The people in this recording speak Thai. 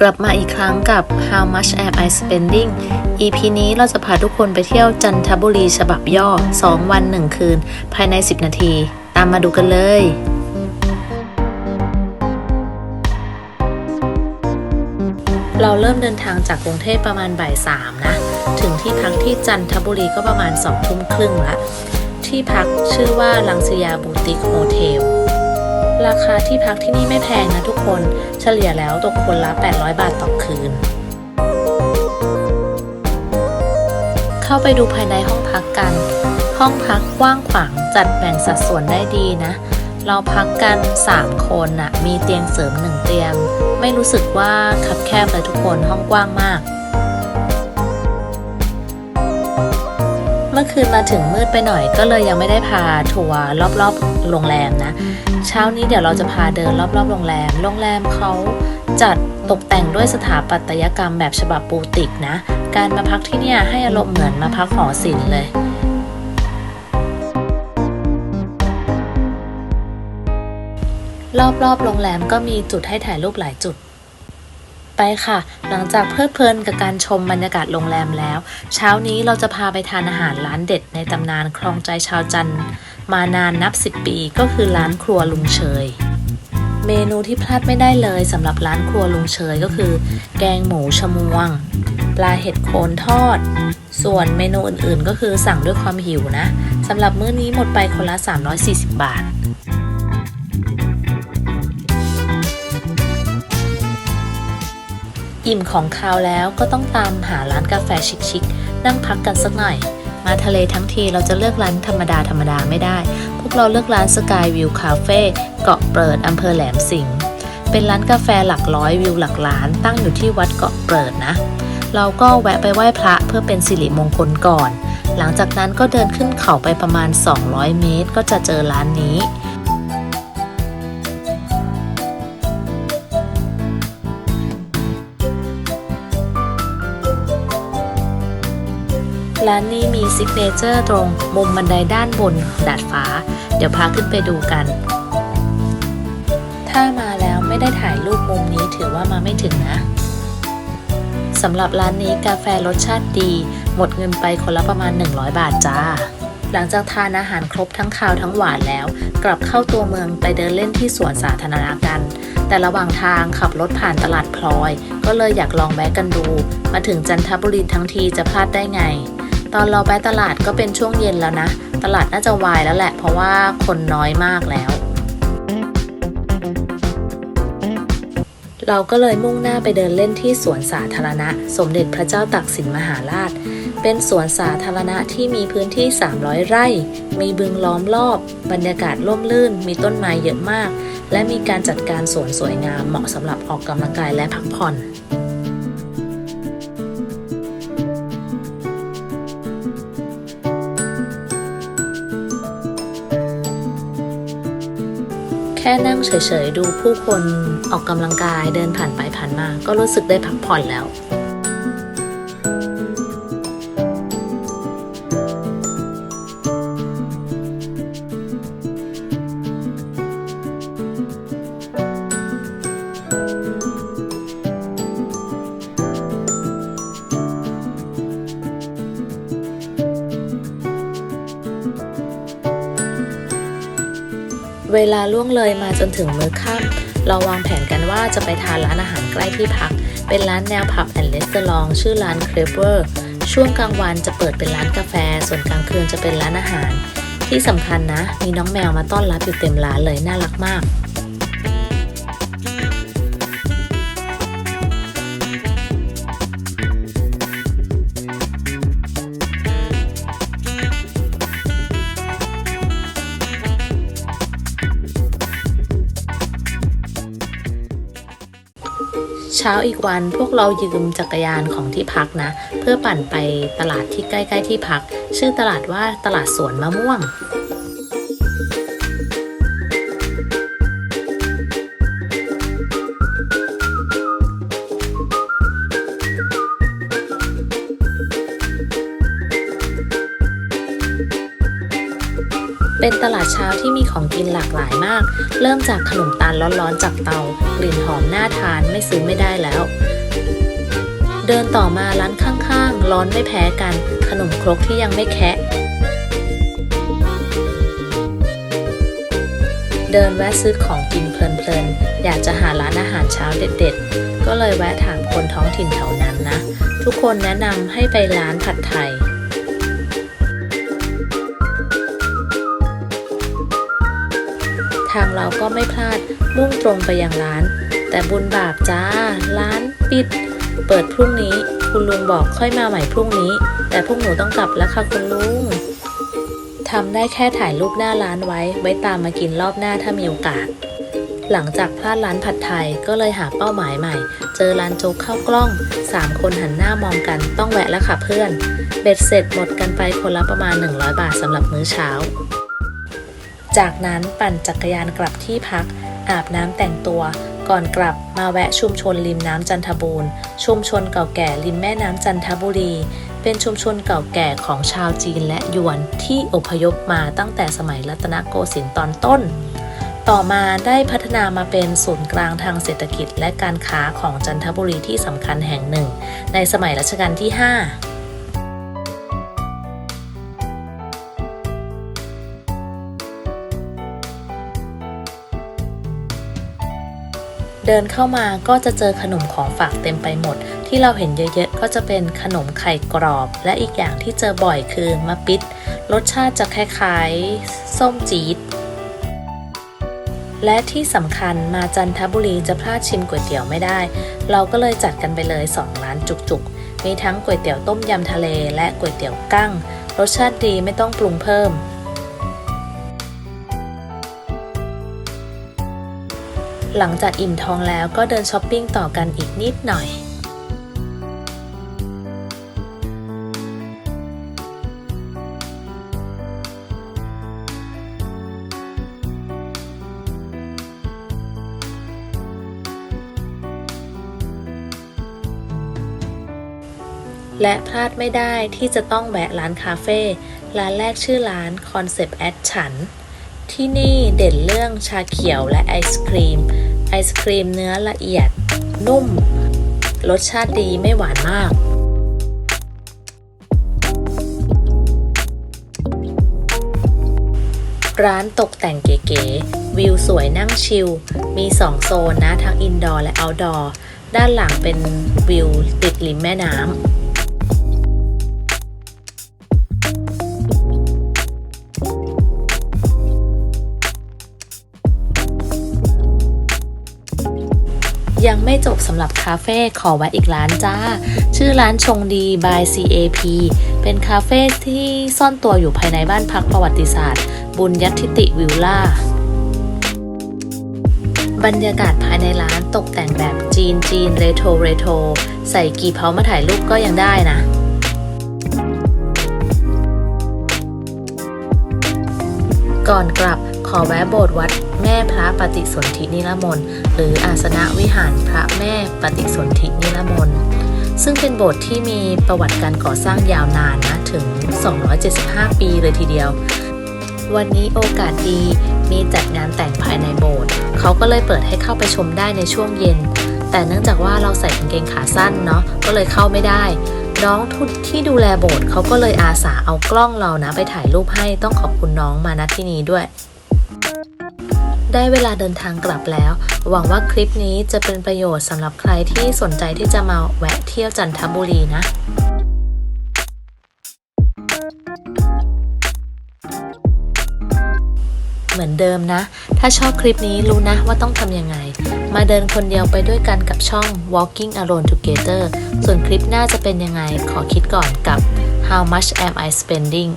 กลับมาอีกครั้งกับ How much am I spending EP นี้เราจะพาทุกคนไปเที่ยวจันทบุรีฉบับย่อ 2 วัน 1 คืน ภายใน 10 นาที ตามมาดูกันเลยเราเริ่มเดินทางจากกรุงเทพประมาณบ่ายสามนะ ถึงที่พักที่จันทบุรีก็ประมาณสองทุ่มครึ่งละ ที่พักชื่อว่าลังสยาบูติกโฮเทล ราคาที่พักที่นี่ไม่แพงนะทุกคน เฉลี่ยแล้วตกคนละ 800 บาทต่อคืน เข้าไปดูภายในห้องพักกัน ห้องพักกว้างขวางจัดแบ่งสัดส่วนได้ดีนะ เราพักกัน 3 คนน่ะมีเตียงเสริม 1 เตียง ไม่รู้สึกว่าคับแคบเลยทุกคนห้องกว้างมาก มื่อคืนมาถึงมืดไปหน่อยก็เลยยังไม่ได้พาทัวร์รอบๆโรงแรมนะ เช้านี้เดี๋ยวเราจะพาเดินรอบๆโรงแรม โรงแรมเขาจัดตกแต่งด้วยสถาปัตยกรรมแบบฉบับปูติกนะ การมาพักที่เนี่ยให้อารมณ์เหมือนมาพักหอศิลป์เลยรอบๆ โรงแรมก็มีจุดให้ถ่ายรูปหลายจุด ไปค่ะ หลังจากเพลิดเพลินกับการชมบรรยากาศโรงแรมแล้ว เช้านี้เราจะพาไปทานอาหารร้านเด็ดในตำนานครองใจชาวจันทร์มานานนับ 10 ปีก็คือร้านครัวลุงเชยเมนูที่พลาดไม่ได้เลยสำหรับร้านครัวลุงเชยก็คือ แกงหมูชมวง ปลาเห็ดโคนทอด ส่วนเมนูอื่นๆ ก็คือสั่งด้วยความหิวนะสำหรับมื้อนี้หมดไปคนละ 340 บาท อิ่มของคาวแล้วก็ต้องตามหาร้านกาแฟชิคๆนั่งพักกันสักหน่อย มาทะเลทั้งทีเราจะเลือกร้านธรรมดาธรรมดาไม่ได้ พวกเราเลือกร้านสกายวิวคาเฟ่เกาะเปิดอำเภอแหลมสิงห์เป็นร้านกาแฟหลักร้อยวิวหลักล้าน ตั้งอยู่ที่วัดเกาะเปิดนะ เราก็แวะไปไหว้พระเพื่อเป็นสิริมงคลก่อน หลังจากนั้นก็เดินขึ้นเขาไปประมาณ 200 เมตร ก็จะเจอร้านนี้ ร้านนี้มีซิกเนเจอร์ตรงมุมบันไดด้านบนดาดฟ้า เดี๋ยวพาขึ้นไปดูกัน ถ้ามาแล้วไม่ได้ถ่ายรูปมุมนี้ถือว่ามาไม่ถึงนะสำหรับร้านนี้กาแฟรสชาติดี หมดเงินไปคนละประมาณ 100 บาทจ้า หลังจากทานอาหารครบทั้งคาวทั้งหวานแล้ว กลับเข้าตัวเมืองไปเดินเล่นที่สวนสาธารณะกัน แต่ระหว่างทางขับรถผ่านตลาดพลอย ก็เลยอยากลองแวะกันดู มาถึงจันทบุรีทั้งทีจะพลาดได้ไง ตอนเราไปตลาดก็เป็นช่วงเย็นแล้วนะ ตลาดน่าจะวายแล้วแหละ เพราะว่าคนน้อยมากแล้ว เราก็เลยมุ่งหน้าไปเดินเล่นที่สวนสาธารณะ สมเด็จพระเจ้าตากสินมหาราช เป็นสวนสาธารณะที่มีพื้นที่ 300 ไร่ มีบึงล้อมรอบ บรรยากาศร่มรื่น มีต้นไม้เยอะมาก และมีการจัดการสวนสวยงามเหมาะสำหรับออกกำลังกายและพักผ่อน เฉยๆ ดูผู้คนออกกำลังกายเดินผ่านไปผ่านมา ก็รู้สึกได้พักผ่อนแล้ว เวลาล่วงเลยมาจนถึงมื้อค่ำเราวางแผนกันว่าจะไปทานร้านอาหารใกล้ที่พัก เป็นร้านแนวผับแอนด์เลสเตอรองชื่อร้านเครเวอร์ช่วงกลางวันจะเปิดเป็นร้านกาแฟ ส่วนกลางคืนจะเป็นร้านอาหาร ที่สำคัญนะ มีน้องแมวมาต้อนรับอยู่เต็มร้านเลยน่ารักมาก เช้าอีกวันพวกเรายืมจักรยานของที่พักนะ เพื่อปั่นไปตลาดที่ใกล้ ๆ ที่พัก ชื่อตลาดว่าตลาดสวนมะม่วง เป็นตลาดเช้าที่มีของกินหลากหลายมาก เริ่มจากขนมตาลร้อนๆจากเตา กลิ่นหอมน่าทานไม่ซื้อไม่ได้แล้ว เดินต่อมาร้านข้างๆ ร้อนไม่แพ้กัน ขนมครกที่ยังไม่แคะเดินแวะซื้อของกินเพลินๆ อยากจะหาร้านอาหารเช้าเด็ดๆ ก็เลยแวะถามคนท้องถิ่นแถวนั้นนะ ทุกคนแนะนำให้ไปร้านผัดไทย ทางเราก็ไม่พลาดมุ่งตรงไปยังร้าน แต่บุญบาปจ้า ร้านปิด เปิดพรุ่งนี้ คุณลุงบอกค่อยมาใหม่พรุ่งนี้ แต่พวกหนูต้องกลับแล้วค่ะคุณลุงทำได้แค่ถ่ายรูปหน้าร้านไว้ ไว้ตามมากินรอบหน้าถ้ามีโอกาส หลังจากพลาดร้านผัดไทยก็เลยหาเป้าหมายใหม่ เจอร้านโจ๊กข้าวกล้อง 3 คนหันหน้ามองกันต้องแวะแล้วค่ะเพื่อน เบ็ดเสร็จหมดกันไปคนละประมาณ 100 บาทสำหรับมื้อเช้า จากนั้นปั่นจักรยานกลับที่พัก อาบน้ำแต่งตัว ก่อนกลับมาแวะชุมชนริมน้ำจันทบูรณ์ ชุมชนเก่าแก่ริมแม่น้ำจันทบุรี เป็นชุมชนเก่าแก่ของชาวจีนและยวนที่อพยพมาตั้งแต่สมัยรัตนโกสินทร์ตอนต้น ต่อมาได้พัฒนามาเป็นศูนย์กลางทางเศรษฐกิจและการค้าของจันทบุรีที่สำคัญแห่งหนึ่ง ในสมัยรัชกาลที่ 5 เดินเข้ามาก็จะเจอขนมของฝากเต็มไปหมด ที่เราเห็นเยอะๆ ก็จะเป็นขนมไข่กรอบ และอีกอย่างที่เจอบ่อยคือมะปิด รสชาติจะคล้ายๆ ส้มจี๊ดและที่สำคัญมาจันทบุรีจะพลาดชิมก๋วยเตี๋ยวไม่ได้ เราก็เลยจัดกันไปเลย 2 ร้านจุกๆ มีทั้งก๋วยเตี๋ยวต้มยำทะเลและก๋วยเตี๋ยวกั้ง รสชาติดีไม่ต้องปรุงเพิ่ม หลังจากอิ่มท้องแล้วก็เดินช้อปปิ้งต่อกันอีกนิดหน่อย และพลาดไม่ได้ที่จะต้องแวะร้านคาเฟ่ ร้านแรกชื่อร้าน Concept at ฉัน ที่นี่เด่นเรื่องชาเขียวและไอศครีม ไอศครีมเนื้อละเอียด นุ่ม รสชาติดีไม่หวานมาก ร้านตกแต่งเก๋ๆ วิวสวยนั่งชิล มี 2 โซนนะ ทั้งอินดอร์และเอาท์ดอร์ ด้านหลังเป็นวิวติดริมแม่น้ำ ยังไม่จบสำหรับคาเฟ่ขอแวะอีกร้านจ้า ชื่อร้านชงดี by CAP เป็นคาเฟ่ที่ซ่อนตัวอยู่ภายในบ้านพักประวัติศาสตร์ บุญยัติติวิลล่า บรรยากาศภายในร้านตกแต่งแบบจีนจีนเรโทรเรโทรใส่กี่เพามาถ่ายรูปก็ยังได้นะก่อนกลับ อแวะโบสถ์วัดแม่พระปฏิสนธินิรมนต์หรืออาสนะวิหารพระแม่ปฏิสนธินิรมนต์ซึ่งเป็นโบสถ์ที่มีประวัติการก่อสร้างยาวนานนะถึง 275 ปีเลยทีเดียว วันนี้โอกาสดีมีจัดงานแต่งภายในโบสถ์เขาก็เลยเปิดให้เข้าไปชมได้ในช่วงเย็น แต่เนื่องจากว่าเราใส่กางเกงขาสั้นเนาะก็เลยเข้าไม่ได้น้องทุที่ดูแลโบสถ์เขาก็เลยอาสาเอากล้องเรานะไปถ่ายรูปให้ต้องขอบคุณน้องมาณที่นี้ด้วย ได้เวลาเดินทางกลับแล้ว หวังว่าคลิปนี้จะเป็นประโยชน์สำหรับใครที่สนใจที่จะมาแวะเที่ยวจันทบุรีนะเหมือนเดิมนะ ถ้าชอบคลิปนี้รู้นะว่าต้องทำยังไง มาเดินคนเดียวไปด้วยกันกับช่อง Walking Alone Together ส่วนคลิปหน้าจะเป็นยังไงขอคิดก่อนกับ How much am I spending